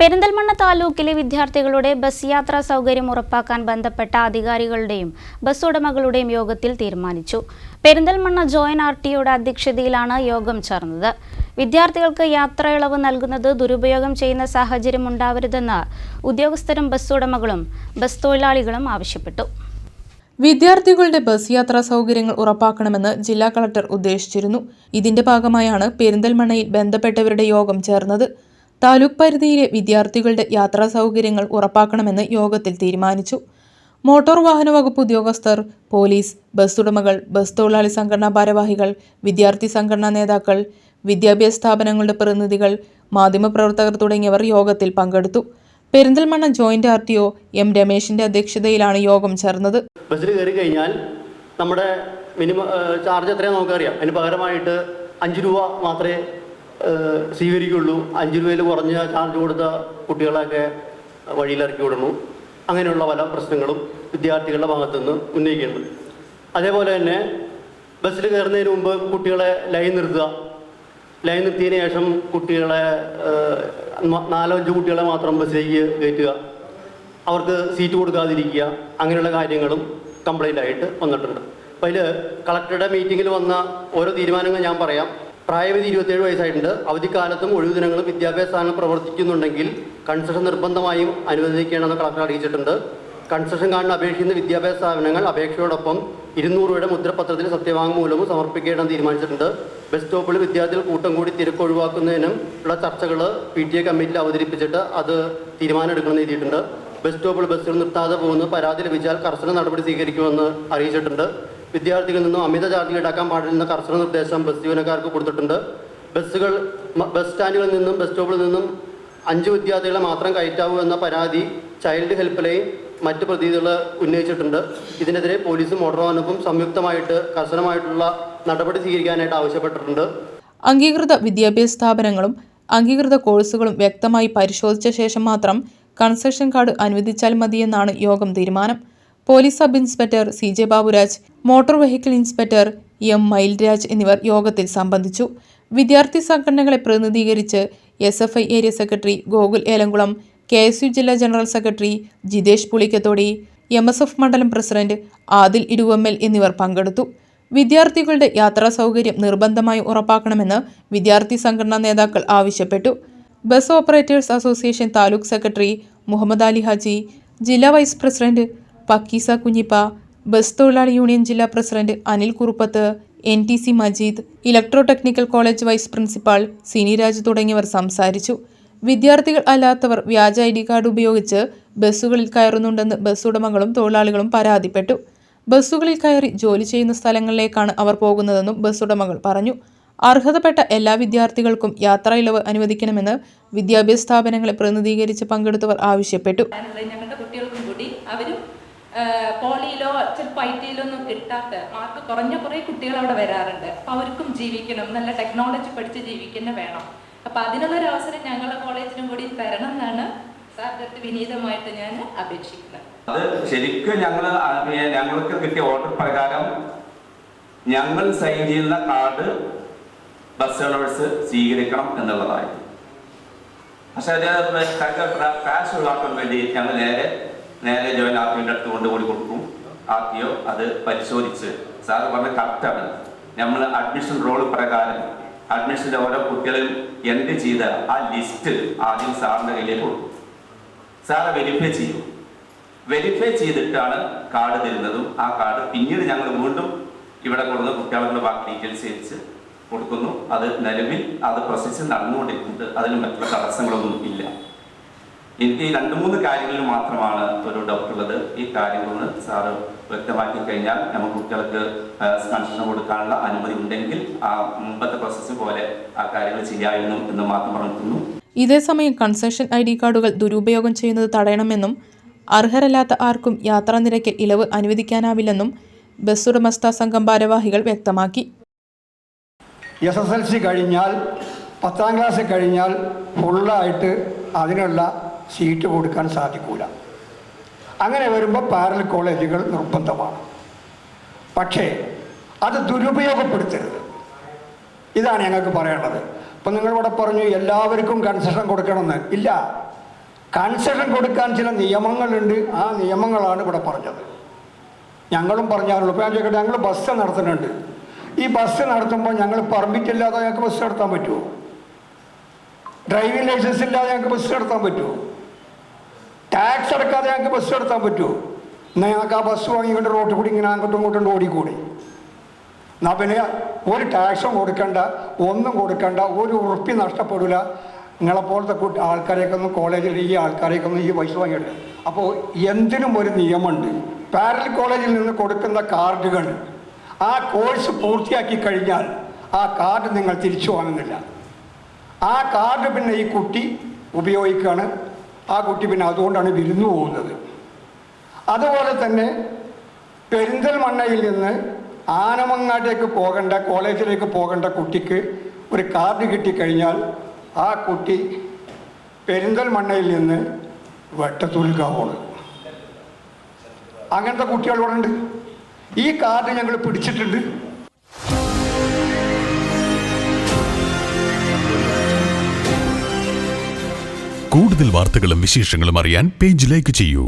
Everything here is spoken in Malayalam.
പെരിന്തൽമണ്ണ താലൂക്കിലെ വിദ്യാർത്ഥികളുടെ ബസ് യാത്രാ സൗകര്യം ഉറപ്പാക്കാൻ ബന്ധപ്പെട്ട അധികാരികളുടെയും ബസ് ഉടമകളുടെയും യോഗത്തിൽ തീരുമാനിച്ചു. പെരിന്തൽമണ്ണ ജോയിന്റ് ആർ ടിയുടെ അധ്യക്ഷതയിലാണ് യോഗം ചേർന്നത്. വിദ്യാർത്ഥികൾക്ക് യാത്രയിളവ് നൽകുന്നത് ദുരുപയോഗം ചെയ്യുന്ന സാഹചര്യം ഉണ്ടാവരുതെന്ന് ഉദ്യോഗസ്ഥരും ബസ് ഉടമകളും ബസ് തൊഴിലാളികളും ആവശ്യപ്പെട്ടു. വിദ്യാർത്ഥികളുടെ ബസ് യാത്രാ സൗകര്യങ്ങൾ ഉറപ്പാക്കണമെന്ന് ജില്ലാ കളക്ടർ ഉദ്ദേശിച്ചിരുന്നു. ഇതിന്റെ ഭാഗമായാണ് പെരിന്തൽമണ്ണയിൽ ബന്ധപ്പെട്ടവരുടെ യോഗം ചേർന്നത്. താലൂക്ക് പരിധിയിലെ വിദ്യാർത്ഥികളുടെ യാത്രാ സൗകര്യങ്ങൾ ഉറപ്പാക്കണമെന്ന് യോഗത്തിൽ തീരുമാനിച്ചു. മോട്ടോർ വാഹന വകുപ്പ് ഉദ്യോഗസ്ഥർ പോലീസ് ബസ് ഉടമകൾ ബസ് തൊഴിലാളി സംഘടനാ ഭാരവാഹികൾ വിദ്യാർത്ഥി സംഘടനാ നേതാക്കൾ വിദ്യാഭ്യാസ സ്ഥാപനങ്ങളുടെ പ്രതിനിധികൾ മാധ്യമപ്രവർത്തകർ തുടങ്ങിയവർ യോഗത്തിൽ പങ്കെടുത്തു. Perinthalmanna joint R T O M രമേശിന്റെ അധ്യക്ഷതയിലാണ് യോഗം ചേർന്നത്. ബസ്സിൽ കയറി കഴിഞ്ഞാൽ നമ്മുടെ മിനിമം ചാർജ് എത്രയാണെന്ന് നമുക്കറിയാം. അതിന് പകരമായിട്ട് അഞ്ച് രൂപ മാത്രമേ സ്വീകരിക്കുള്ളൂ. അഞ്ച് രൂപയിൽ കുറഞ്ഞ ചാർജ് കൊടുത്ത കുട്ടികളെയൊക്കെ വഴിയിലിറക്കി വിടുന്നു. അങ്ങനെയുള്ള പല പ്രശ്നങ്ങളും വിദ്യാർത്ഥികളുടെ ഭാഗത്തുനിന്ന് ഉന്നയിക്കുന്നുണ്ട്. അതേപോലെ തന്നെ ബസ്സിൽ കയറുന്നതിന് മുമ്പ് കുട്ടികളെ ലൈൻ നിർത്തുക. ലൈൻ നിർത്തിയതിന് ശേഷം കുട്ടികളെ നാലോ അഞ്ച് കുട്ടികളെ മാത്രം ബസ്സിലേക്ക് കയറ്റുക. അവർക്ക് സീറ്റ് കൊടുക്കാതിരിക്കുക. അങ്ങനെയുള്ള കാര്യങ്ങളും കംപ്ലൈന്റ് ആയിട്ട് വന്നിട്ടുണ്ട്. അപ്പോൾ അതിൽ കളക്ടറുടെ മീറ്റിങ്ങിൽ വന്ന ഓരോ തീരുമാനങ്ങൾ ഞാൻ പറയാം. പ്രായപരിധി ഇരുപത്തേഴ് വയസ്സായിട്ടുണ്ട്. അവധിക്കാലത്തും ഒഴിവു ദിനങ്ങളും വിദ്യാഭ്യാസ സ്ഥാനം പ്രവർത്തിക്കുന്നുണ്ടെങ്കിൽ കൺസെഷൻ നിർബന്ധമായും അനുവദിക്കണമെന്ന് കളക്ടർ അറിയിച്ചിട്ടുണ്ട്. കൺസെഷൻ കാർഡിന് അപേക്ഷിക്കുന്ന വിദ്യാഭ്യാസ സ്ഥാപനങ്ങൾ അപേക്ഷയോടൊപ്പം ഇരുന്നൂറ് രൂപയുടെ മുദ്രപത്രത്തിൽ സത്യവാങ്മൂലവും സമർപ്പിക്കേണ്ടെന്ന് തീരുമാനിച്ചിട്ടുണ്ട്. ബസ് സ്റ്റോപ്പിൽ വിദ്യാർത്ഥികൾ കൂട്ടം കൂടി തിരക്ക് ഒഴിവാക്കുന്നതിനും ഉള്ള ചർച്ചകൾ പി ടി എ കമ്മിറ്റിയിൽ അവതരിപ്പിച്ചിട്ട് അത് തീരുമാനം എടുക്കണമെന്ന് എഴുതിയിട്ടുണ്ട്. ബസ് സ്റ്റോപ്പിൽ ബസ്സുകൾ നിർത്താതെ പോകുന്ന പരാതി ലഭിച്ചാൽ കർശന നടപടി സ്വീകരിക്കുമെന്ന് അറിയിച്ചിട്ടുണ്ട്. വിദ്യാർത്ഥികളിൽ നിന്നും അമിത ചാർജ് ഈടാക്കാൻ പാടില്ലെന്ന കർശന നിർദ്ദേശം ബസ് ജീവനക്കാർക്ക് കൊടുത്തിട്ടുണ്ട്. ബസ്സുകൾ ബസ് സ്റ്റാൻഡുകളിൽ നിന്നും ബസ് സ്റ്റോപ്പിൽ നിന്നും അഞ്ച് വിദ്യാർത്ഥികളെ മാത്രം കയറ്റാവൂ എന്ന പരാതി ചൈൽഡ് ഹെൽപ്പ് ലൈൻ മറ്റ് പ്രതിനിധികൾ ഉന്നയിച്ചിട്ടുണ്ട്. ഇതിനെതിരെ പോലീസും മോട്ടോർ സംയുക്തമായിട്ട് കർശനമായിട്ടുള്ള നടപടി സ്വീകരിക്കാനായിട്ട് ആവശ്യപ്പെട്ടിട്ടുണ്ട്. അംഗീകൃത വിദ്യാഭ്യാസ സ്ഥാപനങ്ങളും അംഗീകൃത കോഴ്സുകളും വ്യക്തമായി പരിശോധിച്ച ശേഷം മാത്രം കൺസെഷൻ കാർഡ് അനുവദിച്ചാൽ മതിയെന്നാണ് യോഗം തീരുമാനം. Police sub inspector C J Baburaj motor vehicle inspector M Mailraj എന്നിവർ യോഗത്തിൽ സംബന്ധിച്ചു. വിദ്യാർത്ഥി സംഘടനകളെ പ്രതിനിധീകരിച്ച് S F I area secretary Gokul Elamkulam K S U ജില്ലാ general secretary Jithesh Pulikkathodi M S F മണ്ഡലം പ്രസിഡന്റ് ആദിൽ ഇടുവമ്മൽ എന്നിവർ പങ്കെടുത്തു. വിദ്യാർത്ഥികളുടെ യാത്രാ സൗകര്യം നിർബന്ധമായി ഉറപ്പാക്കണമെന്ന് വിദ്യാർത്ഥി സംഘടനാ നേതാക്കൾ ആവശ്യപ്പെട്ടു. Bus operators association taluk secretary Muhammad Ali Haji ജില്ലാ vice president Pakkeesa Kunhippa bus തൊഴിലാളി യൂണിയൻ ജില്ലാ president Anil Kuruppath N T C Majeed electro technical college vice principal Siniraj തുടങ്ങിയവർ സംസാരിച്ചു. വിദ്യാർത്ഥികൾ അല്ലാത്തവർ വ്യാജ ഐ ഡി കാർഡ് ഉപയോഗിച്ച് ബസ്സുകളിൽ കയറുന്നുണ്ടെന്ന് ബസ് ഉടമകളും തൊഴിലാളികളും പരാതിപ്പെട്ടു. ബസ്സുകളിൽ കയറി ജോലി ചെയ്യുന്ന സ്ഥലങ്ങളിലേക്കാണ് അവർ പോകുന്നതെന്നും ബസ് ഉടമകൾ പറഞ്ഞു. അർഹതപ്പെട്ട എല്ലാ വിദ്യാർത്ഥികൾക്കും യാത്രാ ഇളവ് അനുവദിക്കണമെന്ന് വിദ്യാഭ്യാസ സ്ഥാപനങ്ങളെ പ്രതിനിധീകരിച്ച് പങ്കെടുത്തവർ ആവശ്യപ്പെട്ടു. ഞങ്ങളുടെ കുട്ടികൾക്കും കൂടി അവരും പോളിയിലോ ചിലപ്പോൾ ഐ ടിയിലോ ഒന്നും കിട്ടാത്ത മാർക്ക് കുറഞ്ഞ കുറേ കുട്ടികൾ അവിടെ വരാറുണ്ട്. അപ്പോൾ അവർക്കും ജീവിക്കണം നല്ല ടെക്നോളജി പഠിച്ച് ജീവിക്കുന്ന വേണം. അപ്പോൾ അതിനുള്ളൊരു അവസരം ഞങ്ങളുടെ കോളേജിനും കൂടി തരണം എന്നാണ് സാറിന്റെ വിനീതമായിട്ട് ഞാൻ അപേക്ഷിക്കുന്നത്. അത് ശരിക്കും ഞങ്ങൾ ഞങ്ങൾക്ക് കിട്ടിയ ഓർഡർ പ്രകാരം ഞങ്ങൾ സൈൻ ചെയ്യുന്ന കാർഡ് ബസ് ഓണേഴ്സ് സ്വീകരിക്കണം എന്നുള്ളതായി. പക്ഷെ അത് കാശ് ഒഴിവാക്കാൻ വേണ്ടി ഞങ്ങൾ നേരെ നേരെ ജോയിൻ ആർട്ടിയുടെ അടുത്ത് കൊണ്ടുപോയി കൊടുക്കും. ആക്കിയോ അത് പരിശോധിച്ച്. സാർ പറഞ്ഞ കറക്റ്റാണ് നമ്മൾ അഡ്മിഷൻ റോൾ പ്രകാരം അഡ്മിഷന്റെ ഓരോ കുട്ടികളും എൻട്രി ചെയ്ത ആ ലിസ്റ്റ് ആദ്യം സാറിന്റെ കയ്യിലേക്ക് കൊടുക്കും. സാറ് വെരിഫൈ ചെയ്യും. വെരിഫൈ ചെയ്തിട്ടാണ് കാർഡ് തരുന്നതും ആ കാർഡ് പിന്നീട് ഞങ്ങൾ വീണ്ടും ഇവിടെ കൊടുക്കുന്ന കുട്ടികളുടെ ബാക്കി ഡീറ്റെയിൽസ് വെച്ച് കൊടുക്കുന്നു. അത് നിലവിൽ അത് പ്രോസസ്സ് നടന്നുകൊണ്ടിരിക്കുന്നത് അതിന് മറ്റുള്ള തടസ്സങ്ങളൊന്നും ഇല്ല. എനിക്ക് രണ്ട് മൂന്ന് കാര്യങ്ങളിൽ മാത്രമാണ് ഒരു ഡൗട്ട് ഉള്ളത്. ഈ കാര്യങ്ങളൊന്ന് സാറ് വ്യക്തമാക്കി കഴിഞ്ഞാൽ നമുക്ക് കുട്ടികൾക്ക് കൺസെഷൻ കൊടുക്കാനുള്ള അനുമതി ഉണ്ടെങ്കിൽ ആ മുമ്പത്തെ പ്രോസസ്സ് പോലെ ആ കാര്യങ്ങൾ ചെയ്യാമെന്നു എന്ന് മാത്രം പറഞ്ഞിരുന്നു ഇതേസമയം കൺസെഷൻ ഐ ഡി കാർഡുകൾ ദുരുപയോഗം ചെയ്യുന്നത് തടയണമെന്നും അർഹരല്ലാത്ത ആർക്കും യാത്രാ നിരക്കിൽ ഇളവ് അനുവദിക്കാനാവില്ലെന്നും ബസ് ഉടമസ്ഥ സംഘം ഭാരവാഹികൾ വ്യക്തമാക്കി. എസ് എസ് എൽ സി കഴിഞ്ഞാൽ പത്താം ക്ലാസ് കഴിഞ്ഞാൽ ഫുള്ളായിട്ട് അതിനുള്ള സീറ്റ് കൊടുക്കാൻ സാധിക്കൂല. അങ്ങനെ വരുമ്പോൾ പാരൽ കോളേജുകൾ നിർബന്ധമാണ്. പക്ഷേ അത് ദുരുപയോഗപ്പെടുത്തരുത്. ഇതാണ് ഞങ്ങൾക്ക് പറയാനുള്ളത്. അപ്പം നിങ്ങളിവിടെ പറഞ്ഞു എല്ലാവർക്കും കൺസെഷൻ കൊടുക്കണമെന്ന്. ഇല്ല. കൺസെഷൻ കൊടുക്കാൻ ചില നിയമങ്ങളുണ്ട്. ആ നിയമങ്ങളാണ് ഇവിടെ പറഞ്ഞത്. ഞങ്ങളും പറഞ്ഞാലുള്ളൂ. ഇപ്പം ഞാൻ ചോദിക്കട്ടെ ഞങ്ങൾ ബസ് നടത്തുന്നുണ്ട്. ഈ ബസ് നടത്തുമ്പോൾ ഞങ്ങൾ പെർമിറ്റ് ഇല്ലാതെ ഞങ്ങൾക്ക് ബസ് നടത്താൻ പറ്റുമോ ഡ്രൈവിംഗ് ലൈസൻസ് ഇല്ലാതെ ഞങ്ങൾക്ക് ബസ് നടത്താൻ പറ്റുമോ ടാക്സ് അടക്കാതെ ഞങ്ങൾക്ക് ബസ് നടത്താൻ പറ്റുമോ എന്നാൽ ഞങ്ങൾക്ക് ആ ബസ് വാങ്ങിക്കൊണ്ട് റോട്ടിൽ കൂടി ഇങ്ങനെ അങ്ങോട്ടും ഇങ്ങോട്ടും ഓടിക്കൂടി എന്നാൽ പിന്നെ ഒരു ടാക്സും കൊടുക്കണ്ട ഒന്നും കൊടുക്കണ്ട ഒരു ഉറപ്പി നഷ്ടപ്പെടില്ല നിങ്ങളെപ്പോലത്തെ കുട്ടി ആൾക്കാരെയൊക്കെ കോളേജിൽ ഈ ആൾക്കാരെയൊക്കെ ഈ പൈസ വാങ്ങിയിട്ടുണ്ട് അപ്പോൾ എന്തിനും ഒരു നിയമമുണ്ട്. പാരൽ കോളേജിൽ നിന്ന് കൊടുക്കുന്ന കാർഡുകൾ ആ കോഴ്സ് പൂർത്തിയാക്കി കഴിഞ്ഞാൽ ആ കാർഡ് നിങ്ങൾ തിരിച്ചു വാങ്ങുന്നില്ല. ആ കാർഡ് പിന്നെ ഈ കുട്ടി ഉപയോഗിക്കുകയാണ് ആ കുട്ടി പിന്നെ അതുകൊണ്ടാണ് വിരുന്നു പോകുന്നത്. അതുപോലെ തന്നെ പെരിന്തൽമണ്ണയിൽ നിന്ന് ആനമങ്ങാട്ടേക്ക് പോകേണ്ട കോളേജിലേക്ക് പോകേണ്ട കുട്ടിക്ക് ഒരു കാർഡ് കിട്ടിക്കഴിഞ്ഞാൽ ആ കുട്ടി പെരിന്തൽമണ്ണയിൽ നിന്ന് വെട്ടത്തൂൽക്കാവുള്ളൂ അങ്ങനത്തെ കുട്ടികൾ ഈ കാർഡ് ഞങ്ങൾ പിടിച്ചിട്ടുണ്ട്. കൂടുതൽ വാർത്തകളും വിശേഷങ്ങളും അറിയാൻ പേജ് ലൈക്ക് ചെയ്യൂ.